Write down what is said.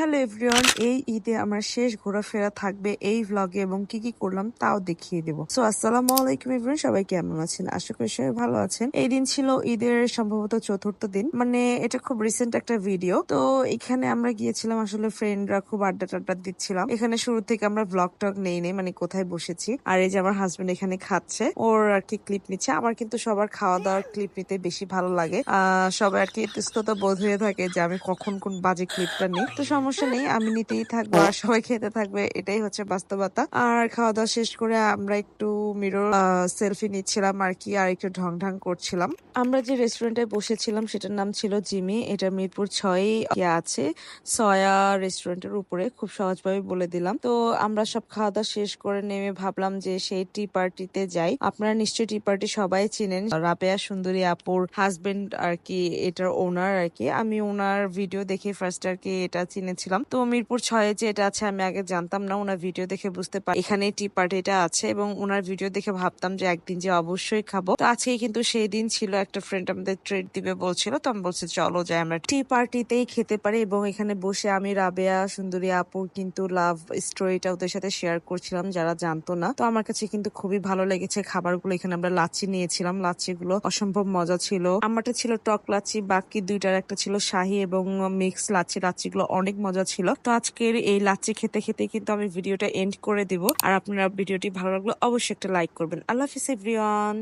Hello everyone, এই ঈদে আমার শেষ ঘোরাফেরা থাকবে এই ভ্লগে এবং কি কি করলাম তাও দেখিয়ে দেবো। সো আসসালামু আলাইকুম এভরিওয়ান, সবাই কেমন আছেন? আশা করি সবাই ভালো আছেন। এই দিন ছিল ঈদের সম্ভবত চতুর্থ দিন। মানে এটা খুব রিসেন্ট একটা ভিডিও তো এখানে আমরা গিয়েছিলাম, আসলে ফ্রেন্ডরা খুব আড্ডা টাড্ডা দিচ্ছিলাম। এখানে শুরু থেকে আমরা ব্লগ টক নেই নেই মানে কোথায় বসেছি। আর এই যে আমার হাজবেন্ড এখানে খাচ্ছে, ওর আর কি ক্লিপ নিচ্ছে। আমার কিন্তু সবার খাওয়া দাওয়ার ক্লিপ নিতে বেশি ভালো লাগে। সবাই আর কি বোধ হয়ে থাকে যে আমি কখন কোন বাজে ক্লিপটা নিই। তো সমস্যা নেই, আমি নিতেই থাকব আর সবাই খেতে থাকবে, এটাই হচ্ছে বাস্তবতা। আর খাওয়া দাওয়া শেষ করে আমরা একটু মিরর সেলফি নিচ্ছিলাম আর কি, আর একটু ঢং ঢং করছিলাম। আমরা যে রেস্টুরেন্টে বসেছিলাম, সেটার নাম ছিল জিমি, এটা মিরপুর ছয়ে আছে, সয়া রেস্টুরেন্টের উপরে, খুব সহজভাবে বলে দিলাম। তো আমরা সব খাওয়া দাওয়া শেষ করে নেমে ভাবলাম যে সেই টি পার্টিতে যাই। আপনারা নিশ্চয়ই টি পার্টি সবাই চিনেন, রাবেয়া সুন্দরী আপুর হাজবেন্ড আর কি, এটার ওনার আর কি। আমি ওনার ভিডিও দেখে ফার্স্ট আর কি এটা চিনেছিলাম তো মিরপুর ছয়ে যে এটা আছে, আমি আগে জানতাম না, ওনার ভিডিও দেখে বুঝতে পারি এখানে টি পার্টিটা আছে এবং ওনার ভিডিও দেখে ভাবতাম যে একদিন যে অবশ্যই খাব। তো আজকে কিন্তু সেই দিন ছিল, একটা ফ্রেন্ড আমাদের ট্রিট দিবে বলছিল, তো আমি বলছি, চলো যাই, আমরা টি পার্টিতেই খেতে পারি। এবং এখানে বসে আমি, রাবেয়া, সুন্দরী আপু কিন্তু লাভ স্টোরিটা ওদের সাথে শেয়ার করছিলাম, যারা জানতো না। তো আমার কাছে কিন্তু খুবই ভালো লেগেছে খাবারগুলো। এখানে আমরা লাচ্ছি নিয়েছিলাম। লাচ্ছিগুলো অসম্ভব মজা ছিল। আমারটা ছিল টক লাচ্ছি, বাকি দুইটার একটা ছিল শাহি এবং মিক্স লাচ্ছি। লাচ্ছিগুলো অনেক মজা ছিল। তো আজকের এই লাচ্ছি খেতে খেতে কিন্তু আমি ভিডিওটা এন্ড করে দিব। আর আপনারা ভিডিওটি ভালো লাগল অবশ্যই একটা লাইক করবেন। আল্লাহ হাফিজ এভরিওয়ান